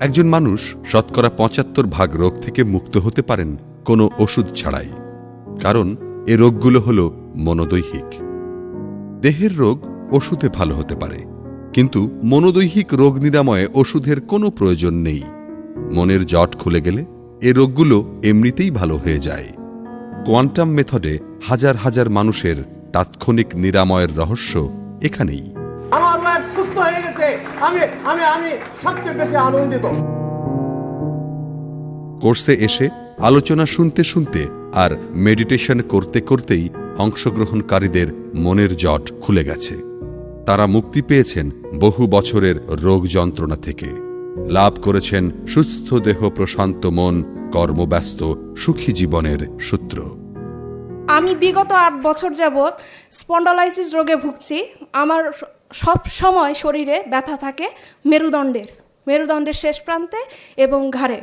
একজন মানুষ শতকরা পঁচাত্তর ভাগ রোগ থেকে মুক্ত হতে পারেন কোনো ওষুধ ছাড়াই। কারণ এ রোগগুলো হল মনোদৈহিক। দেহের রোগ ওষুধে ভালো হতে পারে। কিন্তু মনোদৈহিক রোগ নিরাময়ে ওষুধের কোনো প্রয়োজন নেই। মনের জট খুলে গেলে এ রোগগুলো এমনিতেই ভালো হয়ে যায়। কোয়ান্টাম মেথডে হাজার হাজার মানুষের তাৎক্ষণিক নিরাময়ের রহস্য এখানেই। আমার সুস্থ হয়ে গেছে। আমি আমি আমি সবচেয়ে বেশি আনন্দিত। কোর্সে এসে আলোচনা শুনতে শুনতে আর মেডিটেশন করতে করতেই অংশগ্রহণকারীদের মনের জট খুলে গেছে। তারা মুক্তি পেয়েছেন বহু বছরের রোগ যন্ত্রণা থেকে। লাভ করেছেন সুস্থ দেহ, প্রশান্ত মন, কর্মব্যস্ত, সুখী জীবনের সূত্র। আমি বিগত আট বছর যাবৎ স্পন্ডালাইসিস রোগে ভুগছি। আমার সব সময় শরীরে ব্যথা থাকে মেরুদণ্ডের। মেরুদণ্ডের শেষ প্রান্তে এবং ঘাড়ে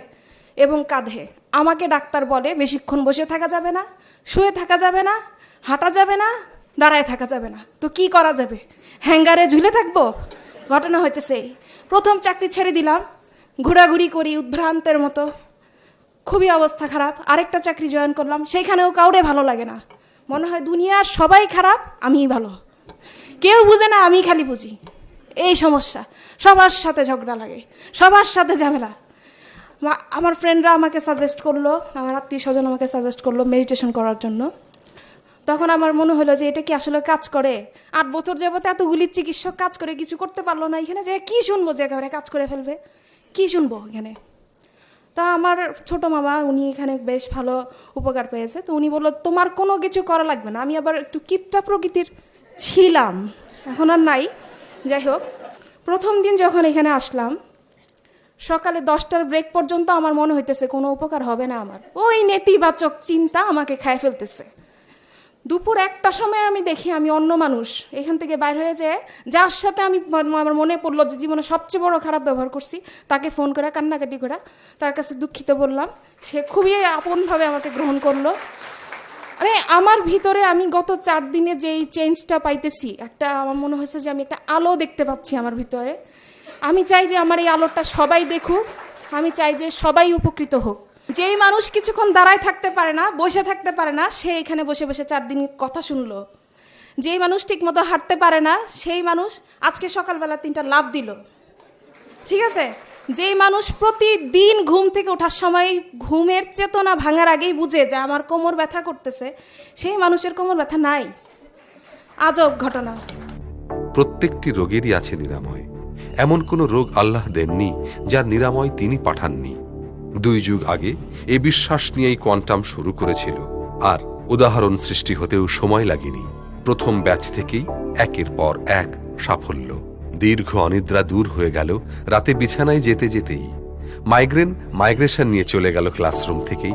এবং কাঁধে। আমাকে ডাক্তার বলে, বেশিক্ষণ বসে থাকা যাবে না, শুয়ে থাকা যাবে না, হাঁটা যাবে না, দাঁড়ায় থাকা যাবে না। তো কি করা যাবে? হ্যাঙ্গারে ঝুলে থাকব? ঘটনা হইতেছে। প্রথম চাকরি ছেড়ে দিলাম। ঘোরাঘুরি করি উদ্ভ্রান্তের মতো। খুবই অবস্থা খারাপ। আরেকটা চাকরি জয়েন করলাম। সেইখানেও কাউরে ভালো লাগে না। মনে হয় দুনিয়ার সবাই খারাপ, আমিই ভালো। কেউ বুঝে না আমি খালি বুঝি। এই সমস্যা। সবার সাথে ঝগড়া লাগে। সবার সাথে ঝামেলা। আমার ফ্রেন্ডরা আমাকে সাজেস্ট করল, আমার আত্মীয় স্বজন আমাকে সাজেস্ট করল মেডিটেশন করার জন্য। তখন আমার মনে হলো যে এটা কি আসলে কাজ করে? আট বছর যাবত এতগুলি চিকিৎসক কাজ করে, কিছু করতে পারল না এখানে, যে কি শুনব যে একেবারে কাজ করে ফেলবে? কি শুনব এখানে? তা আমার ছোট মামা, উনি এখানে বেশ ভালো উপকার পেয়েছে। তো উনি বলল, তোমার কোনো কিছু করা লাগবে না। আমি আবার একটু কিপটা প্রকৃতির ছিলাম। এখন আর নাই। যাই হোক, প্রথম দিন যখন এখানে আসলাম, সকালে দশটার ব্রেক পর্যন্ত আমার মনে হইতেছে কোনো উপকার হবে না আমার। ওই নেতিবাচক চিন্তা আমাকে খায় ফেলতেছে। দুপুর একটা সময় আমি দেখি আমি অন্য মানুষ। এখান থেকে বাইর হয়ে যেয়ে যার সাথে আমি আমার মনে পড়ল যে জীবনে সবচেয়ে বড় খারাপ ব্যবহার করছি, তাকে ফোন করে, কান্নাকাটি করে, তার কাছে দুঃখিত বললাম। সে খুবই আপনভাবে আমাকে গ্রহণ করল। মানে আমার ভিতরে আমি গত চার দিনে যেই চেঞ্জটা পাইতেছি, একটা আমার মনে হয়েছে যে আমি একটা আলো দেখতে পাচ্ছি আমার ভিতরে। আমি চাই যে আমার এই আলোটা সবাই দেখুক, আমি চাই যে সবাই উপকৃত হোক। যেই মানুষ কিছুক্ষণ দাঁড়ায় থাকতে পারে না, বসে থাকতে পারে না, সে এখানে বসে বসে চার দিন কথা শুনলো। যেই মানুষ ঠিকমতো হাঁটতে পারে না, সেই মানুষ আজকে সকালবেলা তিনটা লাভ দিল। ঠিক আছে? যেই মানুষ প্রতিদিন ঘুম থেকে ওঠার সময় ঘুমের চেতনা ভাঙার আগেই বুঝে যে আমার কোমর ব্যথা করতেছে, সেই মানুষের কোমর ব্যথা নাই। আজব ঘটনা। প্রত্যেকটি রোগেরই আছে নিরাময়। এমন কোনো রোগ আল্লাহ দেননি, যার নিরাময় তিনি পাঠাননি। দুই যুগ আগে এ বিশ্বাস নিয়েই কোয়ান্টাম শুরু করেছিল। আর উদাহরণ সৃষ্টি হতেও সময় লাগেনি। প্রথম ব্যাচ থেকেই একের পর এক সাফল্য। দীর্ঘ অনিদ্রা দূর হয়ে গেল রাতে বিছানায় যেতে যেতেই। মাইগ্রেন মাইগ্রেশন নিয়ে চলে গেল ক্লাসরুম থেকেই।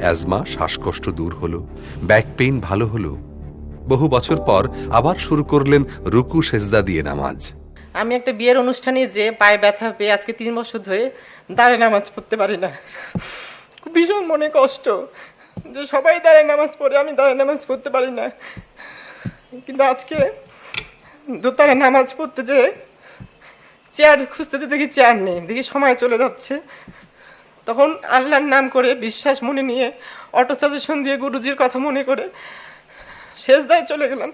অ্যাজমা, শ্বাসকষ্ট দূর হলো, ব্যাক পেইন ভালো হলো। বহু বছর পর আবার শুরু করলেন রুকু সেজদা দিয়ে নামাজ। আমি একটা বিয়ের অনুষ্ঠানে যে পায়ে ব্যথা পেয়ে আজকে তিন বছর ধরে দাঁড়ে নামাজ পড়তে পারি না। ভীষণ মনে কষ্ট যে সবাই দাঁড়ে নামাজ পড়ে, আমি দাঁড়ে নামাজ পড়তে পারি না। কিন্তু আজকে দোতারে নামাজ পড়তে যে চেয়ার খুঁজতে দেখি চেয়ার নেই, দেখি সময় চলে যাচ্ছে। তখন আল্লাহর নাম করে বিশ্বাস মনে নিয়ে, অটো সাজেশন দিয়ে গুরুজির কথা মনে করে শেষ দায় চলে গেলাম।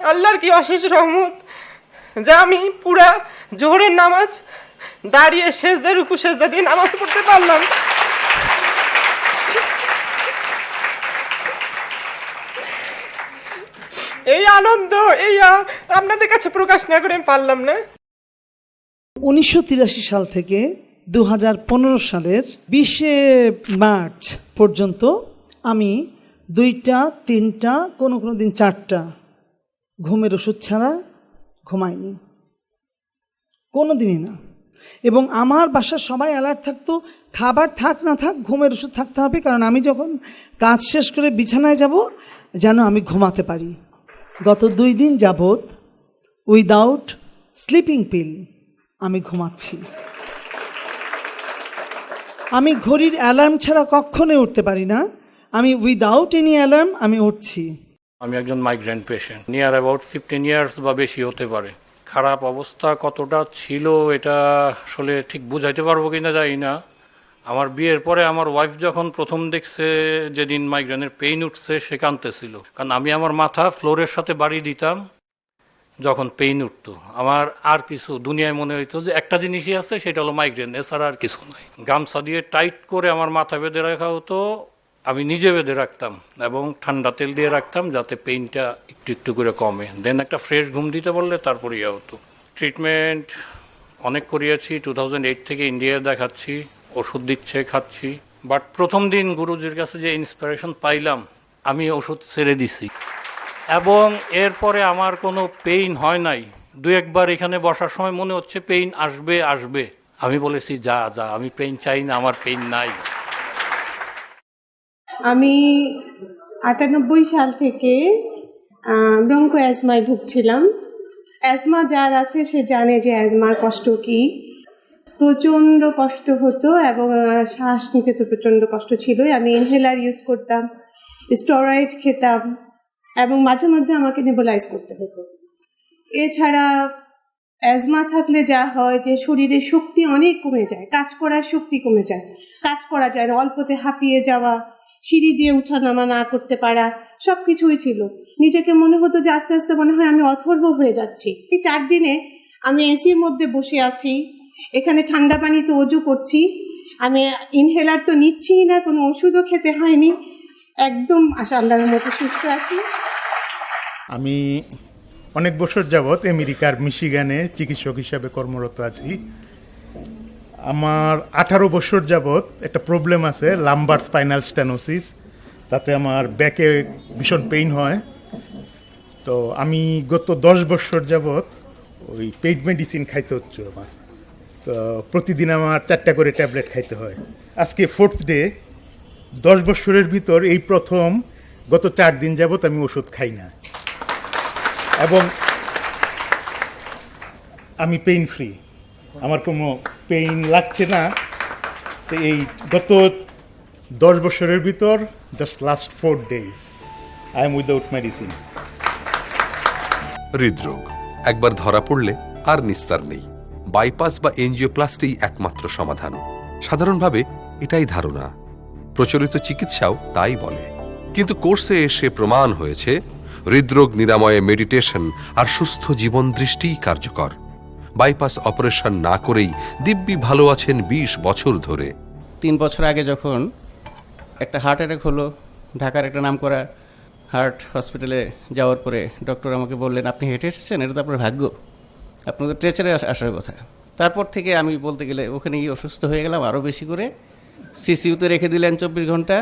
আল্লাহর কি অশেষ রহমত? যা আমি পুরা জোহরের নামাজ দাঁড়িয়ে শেষদা রুকু শেষদা দিয়ে নামাজ পড়তে পারলাম। এই আনন্দ, এই আপনাদের কাছে প্রকাশ না করে পারলাম না। উনিশশো তিরাশি সাল থেকে দু হাজার পনেরো সালের বিশে মার্চ পর্যন্ত আমি দুইটা, তিনটা, কোনো কোনো দিন চারটা ঘুমের ওষুধ ছাড়া ঘুমাইনি কোনো দিনই না। এবং আমার বাসার সবাই অ্যালার্ট থাকতো, খাবার থাক না থাক, ঘুমের ওষুধ থাকতে হবে, কারণ আমি যখন কাজ শেষ করে বিছানায় যাব, যেন আমি ঘুমাতে পারি। গত দুই দিন যাবৎ উইদাউট স্লিপিং পিল আমি ঘুমাচ্ছি। আমি ঘড়ির অ্যালার্ম ছাড়া কখনোই উঠতে পারি না। আমি উইদাউট এনি অ্যালার্ম আমি উঠছি। আমি একজন migraine patient near about fifteen years বা বেশি হতে পারে। খারাপ অবস্থা কতটা ছিল এটা আসলে ঠিক বুঝাইতে পারব কিনা জানি না। আমার বিয়ের পরে আমার ওয়াইফ যখন প্রথম দেখছে যেদিন মাইগ্রেনের পেইন উঠছে, সে কাঁদতেছিল। কারণ আমি আমার মাথা ফ্লোরের সাথে বাড়ি দিতাম, যখন পেইন উঠতো। আমার আর কিছু দুনিয়ায় মনে হইতো যে একটা জিনিসই আছে, সেটা হলো মাইগ্রেন এছাড়া আর কিছু নাই। গামছা দিয়ে টাইট করে আমার মাথা বেঁধে রাখা হতো আমি নিজে বেঁধে রাখতাম এবং ঠান্ডা তেল দিয়ে রাখতাম যাতে পেইনটা একটু একটু করে কমে। দেন একটা ফ্রেশ ঘুম দিতে বললে তারপরে ইয়ে হতো। ট্রিটমেন্ট অনেক করিয়েছি। টু থাউজেন্ড এইট থেকে ইন্ডিয়ায় দেখাচ্ছি, ওষুধ দিচ্ছে, খাচ্ছি। বাট প্রথম দিন গুরুজির কাছে যে ইন্সপিরেশন পাইলাম, আমি ওষুধ ছেড়ে দিছি। এবং এরপরে আমার কোনো পেইন হয় নাই। দু একবার এখানে বসার সময় মনে হচ্ছে পেইন আসবে আসবে। আমি বলেছি, যা যা, আমি পেইন চাই না, আমার পেইন নাই। আমি আটানব্বই সাল থেকে ব্রঙ্কো অ্যাজমায় ভুগছিলাম। অ্যাজমা যার আছে, সে জানে যে অ্যাজমার কষ্ট কী। প্রচণ্ড কষ্ট হতো এবং শ্বাস নিতে তো প্রচণ্ড কষ্ট ছিলই। আমি ইনহেলার ইউজ করতাম স্টেরয়েড খেতাম এবং মাঝে মধ্যে আমাকে নেবুলাইজ করতে হতো। এছাড়া অ্যাজমা থাকলে যা হয় যে, শরীরের শক্তি অনেক কমে যায়, কাজ করার শক্তি কমে যায়। কাজ করা যায় না, অল্পতে হাঁপিয়ে যাওয়া সিঁড়ি দিয়ে উঠানামা না করতে পারা সব কিছুই ছিল। নিজেকে মনে হতো যে আস্তে আস্তে মনে হয় আমি অথর্ব হয়ে যাচ্ছি। এই চার দিনে আমি এসির মধ্যে বসে আছি, এখানে ঠান্ডা পানিতে অজু করছি, আমি ইনহেলার তো নিচ্ছিই না, কোনো ওষুধও খেতে হয়নি, একদম আশা আল্লাহর মতো সুস্থ আছি। আমি অনেক বছর যাবৎ আমেরিকার মিশিগানে চিকিৎসক হিসাবে কর্মরত আছি। আমার আঠারো বছর যাবৎ একটা প্রবলেম আছে লাম্বার স্পাইনাল স্ট্যানোসিস তাতে আমার ব্যাকে ভীষণ পেইন হয়। তো আমি গত দশ বছর যাবৎ ওই পেইন মেডিসিন খাইতে হচ্ছে আমার। তো প্রতিদিন আমার চারটা করে ট্যাবলেট খাইতে হয়। আজকে ফোর্থ ডে দশ বছরের ভিতর এই প্রথম গত চার দিন যাবৎ আমি ওষুধ খাই না। এবং আমি পেইন ফ্রি আমার কোনো পেইন লাগছে না, তো এই গত দশ বছরের ভিতর just last four days I am without medicine হৃদরোগ, একবার ধরা পড়লে আর নিস্তার নেই। বাইপাস বা এনজিওপ্লাস্টি একমাত্র সমাধান। সাধারণভাবে এটাই ধারণা। প্রচলিত চিকিৎসাও তাই বলে। কিন্তু কোর্সে এসে প্রমাণ হয়েছে, হৃদরোগ নিরাময়ে মেডিটেশন আর সুস্থ জীবন দৃষ্টিই কার্যকর। বাইপাস অপারেশন না করেই দিব্যি ভালো আছেন ২০ বছর ধরে। তিন বছর আগে যখন একটা হার্ট অ্যাটাক হলো, ঢাকার একটা নামকরা হার্ট হসপিটালে যাওয়ার পরে ডক্টর আমাকে বললেন, আপনি হেঁটে এসেছেন? এটা তো আপনার ভাগ্য। আপনাদের ট্রেচারে আসার কথা। তারপর থেকে আমি বলতে গেলে ওখানে গিয়ে অসুস্থ হয়ে গেলাম আরও বেশি করে। সিসিউতে রেখে দিলেন চব্বিশ ঘণ্টা।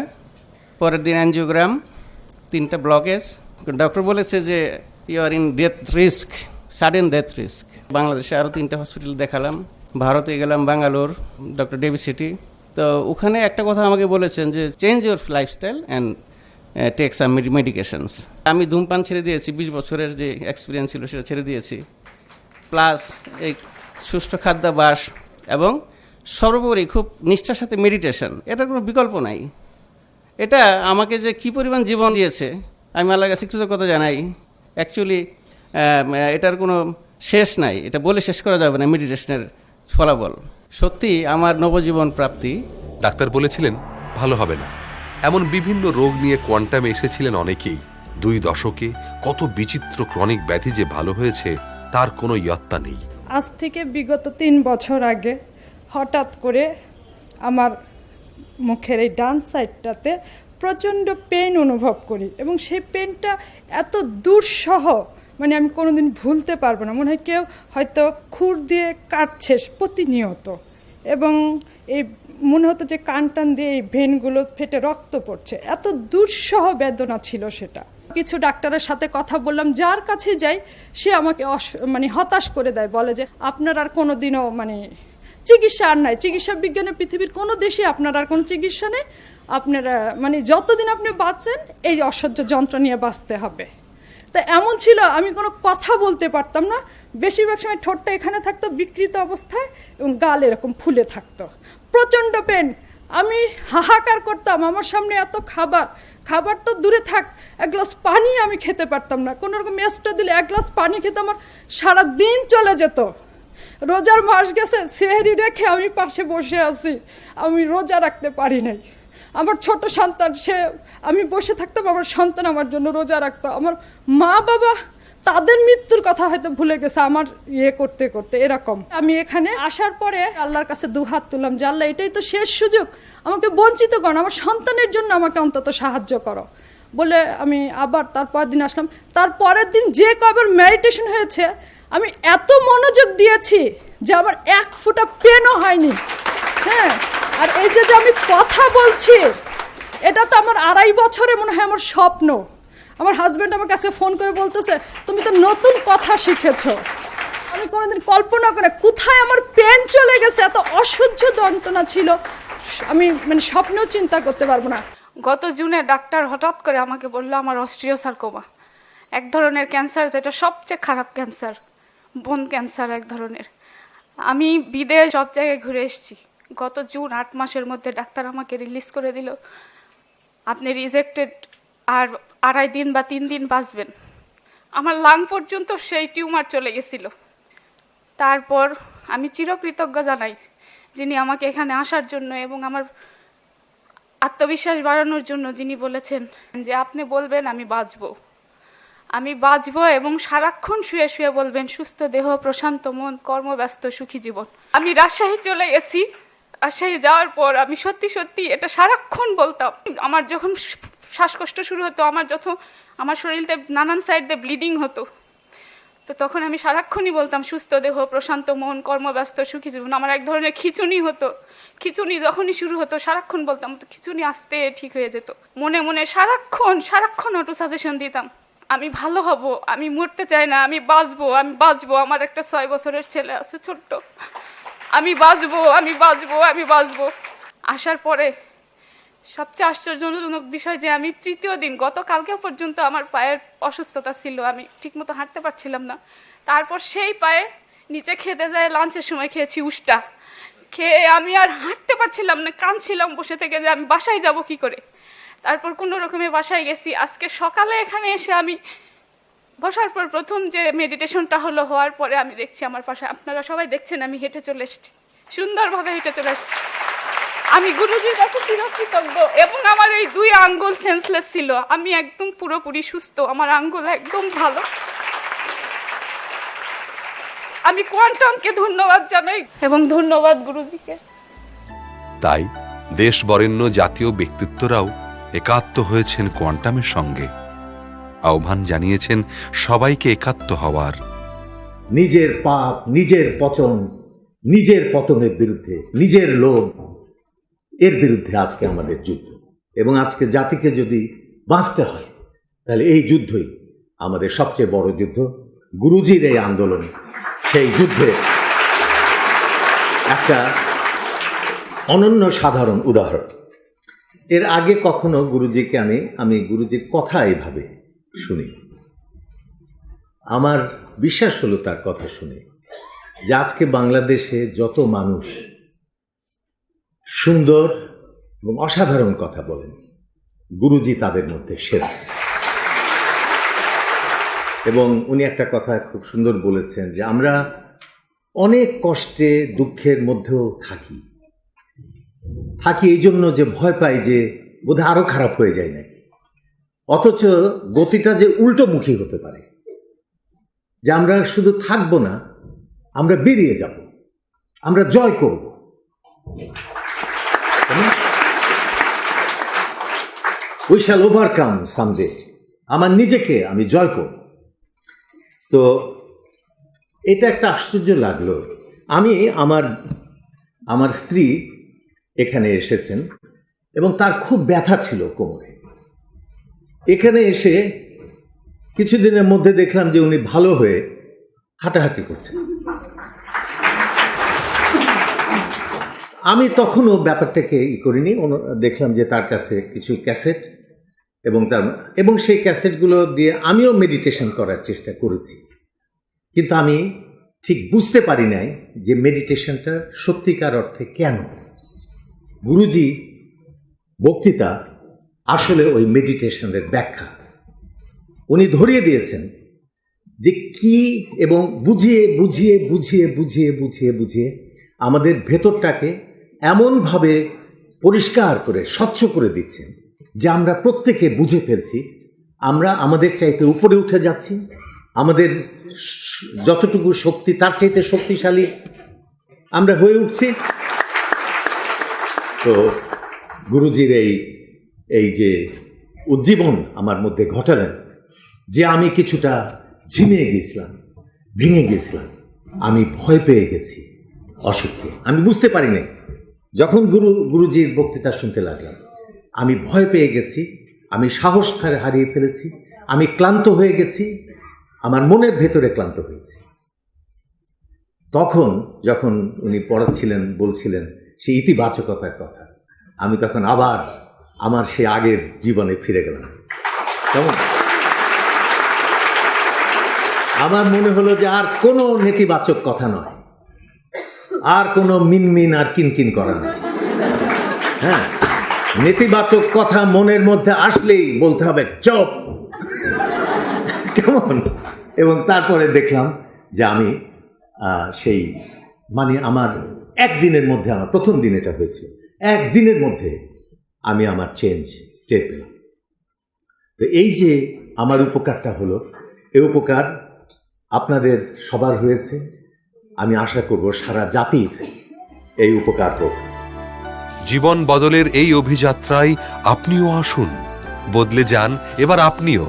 পরের দিন অ্যানজিওগ্রাম তিনটা ব্লকেজ ডক্টর বলেছে যে you are in death risk sudden death risk বাংলাদেশে আরও তিনটা হসপিটাল দেখালাম। ভারতে গেলাম বাঙ্গালোর, ডক্টর ডেভি সিটি তো ওখানে একটা কথা আমাকে বলেছেন যে change your lifestyle and take some medications আমি ধূমপান ছেড়ে দিয়েছি, বিশ বছরের যে এক্সপিরিয়েন্স ছিল সেটা ছেড়ে দিয়েছি। প্লাস এই সুষ্ঠু খাদ্যাভ্যাস এবং সর্বোপরি খুব নিষ্ঠার সাথে মেডিটেশন এটার কোনো বিকল্প নাই। এটা আমাকে যে কি পরিমাণ জীবন দিয়েছে, আমি আল্লাহর কাছে কৃতজ্ঞতা জানাই। অ্যাকচুয়ালি এটার কোনো শেষ নাই। এটা বলে শেষ করা যাবে না মেডিটেশনের ফলাফল। সত্যি আমার নবজীবন প্রাপ্তি। ডাক্তার বলেছিলেন ভালো হবে না। এমন বিভিন্ন রোগ নিয়ে কোয়ান্টামে এসেছিলেন অনেকেই। দুই দশকে কত বিচিত্র ক্রনিক ব্যাধি যে ভালো হয়েছে তার কোনো ইয়ত্তা নেই। আজ থেকে বিগত তিন বছর আগে হঠাৎ করে আমার মুখের এই ডান সাইডটাতে প্রচণ্ড পেন অনুভব করি এবং সেই পেনটা এত দুঃসহ মানে আমি কোনোদিন ভুলতে পারব না। মনে হয় কেউ হয়তো খুর দিয়ে কাটছে প্রতিনিয়ত। এবং এই মনে হতো যে কান টান দিয়ে এই ভেনগুলো ফেটে রক্ত পড়ছে। এত দুঃসহ বেদনা ছিল সেটা। কিছু ডাক্তারের সাথে কথা বললাম, যার কাছে যাই, সে আমাকে মানে হতাশ করে দেয়, বলে যে, আপনার আর কোনো দিনও মানে চিকিৎসা আর নাই। চিকিৎসা বিজ্ঞানের পৃথিবীর কোনো দেশে আপনার আর কোনো চিকিৎসা নেই। আপনারা মানে যতদিন আপনি বাঁচেন, এই অসহ্য যন্ত্র নিয়ে বাঁচতে হবে। তা এমন ছিল, আমি কোনো কথা বলতে পারতাম না। বেশিরভাগ সময় ঠোঁটটা এখানে থাকতো, বিকৃত অবস্থায়, এবং গাল এরকম ফুলে থাকতো। প্রচণ্ড পেন আমি হাহাকার করতাম, আমার সামনে এত খাবার। খাবার তো দূরে থাক, এক গ্লাস পানি আমি খেতে পারতাম না। কোনো রকম মেস্টটা দিলে এক গ্লাস পানি খেতে আমার সারা দিন চলে যেত। রোজার মাস গেছে, সেহেরি রেখে আমি পাশে বসে আছি। আমি রোজা রাখতে পারি নাই। আমার ছোট সন্তান, সে আমি বসে থাকতাম, আমার সন্তান আমার জন্য রোজা রাখতো। আমার মা বাবা, তাদের মৃত্যুর কথা হয়তো ভুলে গেছে, আমার ইয়ে করতে করতে, এরকম। আমি এখানে আসার পরে আল্লাহর কাছে দু হাত তুললাম যে, আল্লাহ, এটাই তো শেষ সুযোগ। আমাকে বঞ্চিত করো, আমার সন্তানের জন্য আমাকে অন্তত সাহায্য করো। বলে আমি আবার তারপরের দিন আসলাম। তার পরের দিন যে কবার মেডিটেশন হয়েছে, আমি এত মনোযোগ দিয়েছি যে, আমার এক ফোঁটা পেনও হয়নি। হ্যাঁ। আর এই যে আমি কথা বলছি, এটা তো আমার আড়াই বছরে মনে হয় আমার স্বপ্ন। আমার হাজব্যান্ড আমার কাছে ফোন করে বলতেছে, তুমি তো নতুন কথা শিখেছো। আমি কোনোদিন কল্পনা করে, কোথায় আমার পেন চলে গেছে? এত অসহ্য যন্ত্রণা ছিল। আমি মানে স্বপ্নেও চিন্তা করতে পারব না। গত জুনে ডাক্তার হঠাৎ করে আমাকে বলল, আমার অস্ট্রিওসার্কোমা এক ধরনের ক্যান্সার যেটা সবচেয়ে খারাপ ক্যান্সার বোন ক্যান্সার এক ধরনের। আমি বিদেশ সব জায়গায় ঘুরে এসেছি। গত জুন আট মাসের মধ্যে ডাক্তার আমাকে রিলিজ করে দিল। আপনি রিজেক্টেড আর আড়াই দিন বা তিন দিন বাঁচবেন। আমার লাং পর্যন্ত সেই টিউমার চলে গেছিল। তারপর আমি চিরকৃতজ্ঞ জানাই যিনি আমাকে এখানে আসার জন্য এবং আমার আত্মবিশ্বাস বাড়ানোর জন্য যিনি বলেছেন যে আপনি বলবেন, আমি বাঁচব। আমি বাঁচব এবং সারাক্ষণ শুয়ে শুয়ে বলবেন, সুস্থ দেহ, প্রশান্ত মন, কর্মব্যস্ত, সুখী জীবন। আমি রাজশাহী চলে গেছি। রাজশাহী যাওয়ার পর আমি সত্যি সত্যি এটা সারাক্ষণ বলতাম। আমার যখন শ্বাসকষ্ট শুরু হতো, আমার যত আমার শরীরতে নানান সাইড ব্লিডিং হতো, তো তখন আমি সারাক্ষণই বলতাম, সুস্থ দেহ, প্রশান্ত মন, কর্মব্যস্ত, সুখী জীবন, আমার এক ধরনের খিচুনি হতো। খিচুনি যখনই শুরু হতো, সারাক্ষণ বলতাম, তো খিচুনি আসতে ঠিক হয়ে যেত। মনে মনে সারাক্ষণ সারাক্ষণ অটো সাজেশন দিতাম, আমি ভালো হব, আমি মরতে চাই না, আমি বাঁচবো আমি বাঁচবো। আমার একটা ছয় বছরের ছেলে আছে ছোট্ট। আমি বাঁচবো আমি বাঁচবো আমি বাঁচবো আসার পরে সবচেয়ে আশ্চর্যজনক বিষয় যে আমি তৃতীয় দিন গতকালকে পর্যন্ত আমার পায়ের অসুস্থতা ছিল, আমি ঠিকমতো হাঁটতে পারছিলাম না। তারপর সেই পায়ে নিচে খেতে যায়, লাঞ্চের সময় খেয়েছি উষ্টা। খেয়ে আমি আর হাঁটতে পারছিলাম না, কাঁদছিলাম বসে থেকে যে আমি বাসায় যাব কি করে। তারপর কোনো রকমে বাসায় গেছি। আজকে সকালে এখানে এসে আমি বসার পর প্রথম যে মেডিটেশনটা হলো, হওয়ার পরে আমি দেখছি আমার পাশে, আপনারা সবাই দেখছেন, আমি হেঁটে চলে এসেছি। সুন্দরভাবে হেঁটে চলে এসেছি। আমি গুরুজির কাছে চিরকৃতজ্ঞ এবং আমার এই দুই আঙ্গুল সেন্সলেস ছিল। আমি একদম পুরোপুরি সুস্থ, আমার আঙ্গুল একদম ভালো। আমি কোয়ান্টামকে ধন্যবাদ জানাই এবং ধন্যবাদ গুরুজিকে। তাই দেশ বরেণ্য জাতীয় ব্যক্তিত্বরাও একাত্ম হয়েছেন কোয়ান্টামের সঙ্গে। আহ্বান জানিয়েছেন সবাইকে একাত্ম হওয়ার। নিজের পাপ, নিজের পচন, নিজের পতনের বিরুদ্ধে, নিজের লোভ, এর বিরুদ্ধে আজকে আমাদের যুদ্ধ। এবং আজকে জাতিকে যদি বাঁচতে হয়, তাহলে এই যুদ্ধই আমাদের সবচেয়ে বড় যুদ্ধ। গুরুজির এই আন্দোলন, সেই যুদ্ধে একটা অনন্য সাধারণ উদাহরণ। এর আগে কখনো গুরুজিকে আমি আমি গুরুজির কথা এইভাবে শুনি। আমার বিশ্বাস হলো তার কথা শুনে যে আজকে বাংলাদেশে যত মানুষ সুন্দর এবং অসাধারণ কথা বলেন, গুরুজি তাদের মধ্যে সেরা। এবং উনি একটা কথা খুব সুন্দর বলেছেন যে আমরা অনেক কষ্টে, দুঃখের মধ্যেও থাকি। থাকি এই জন্য যে ভয় পাই যে বোধহয় আরও খারাপ হয়ে যায় নাকি। অথচ গতিটা যে উল্টোমুখী হতে পারে, যে আমরা শুধু থাকব না, আমরা বেরিয়ে যাব, আমরা জয় করব। উই শ্যাল ওভারকাম সামডে আমার নিজেকে আমি জয় করব। তো এটা একটা আশ্চর্য লাগল। আমি আমার আমার স্ত্রী এখানে এসেছেন এবং তার খুব ব্যথা ছিল কোমরে। এখানে এসে কিছুদিনের মধ্যে দেখলাম যে উনি ভালো হয়ে হাঁটাহাঁটি করছেন। আমি তখনও ব্যাপারটাকে ই করিনি দেখলাম যে তার কাছে কিছু ক্যাসেট এবং তার, এবং সেই ক্যাসেটগুলো দিয়ে আমিও মেডিটেশন করার চেষ্টা করেছি। কিন্তু আমি ঠিক বুঝতে পারি নাই যে মেডিটেশনটা সত্যিকার অর্থে কেন। গুরুজি বক্তৃতা আসলে ওই মেডিটেশনের ব্যাখ্যা। উনি ধরিয়ে দিয়েছেন যে কি এবং বুঝিয়ে বুঝিয়ে বুঝিয়ে বুঝিয়ে বুঝিয়ে বুঝিয়ে আমাদের ভেতরটাকে এমনভাবে পরিষ্কার করে, স্বচ্ছ করে দিচ্ছেন যে আমরা প্রত্যেকে বুঝে ফেলছি। আমরা আমাদের চাইতে উপরে উঠে যাচ্ছি। আমাদের যতটুকু শক্তি, তার চাইতে শক্তিশালী আমরা হয়ে উঠছি। তো গুরুজির এই এই যে উজ্জীবন আমার মধ্যে ঘটালেন, যে আমি কিছুটা ঝিমিয়ে গেছিলাম, ভেঙে গেছিলাম, আমি ভয় পেয়ে গেছি অসুখকে আমি বুঝতে পারি নাই। যখন গুরু, গুরুজির বক্তৃতা শুনতে লাগলাম, আমি ভয় পেয়ে গেছি, আমি সাহস হার- হারিয়ে ফেলেছি, আমি ক্লান্ত হয়ে গেছি, আমার মনের ভেতরে ক্লান্ত হয়েছি। তখন যখন উনি পড়াচ্ছিলেন, বলছিলেন সেই ইতিবাচকতার কথা, আমি তখন আবার আমার সে আগের জীবনে ফিরে গেলাম কেমন? আমার মনে হলো যে আর কোনো নেতিবাচক কথা নয়। আর কোনো মিনমিন আর কিনকিন করা নয়। হ্যাঁ নেতিবাচক কথা মনের মধ্যে আসলেই বলতে হবে, চপ। কেমন? এবং তারপরে দেখলাম যে আমি সেই মানে আমার একদিনের মধ্যে, আমার প্রথম দিন এটা হয়েছে একদিনের মধ্যে আমি আমার চেঞ্জ টের পেলাম। তো এই যে আমার উপকারটা হলো, এ উপকার আপনাদের সবার হয়েছে। আমি আশা করব সারা জাতির এই উপকার হোক। জীবন বদলের এই অভিযাত্রায় আপনিও আসুন, বদলে যান, এবার আপনিও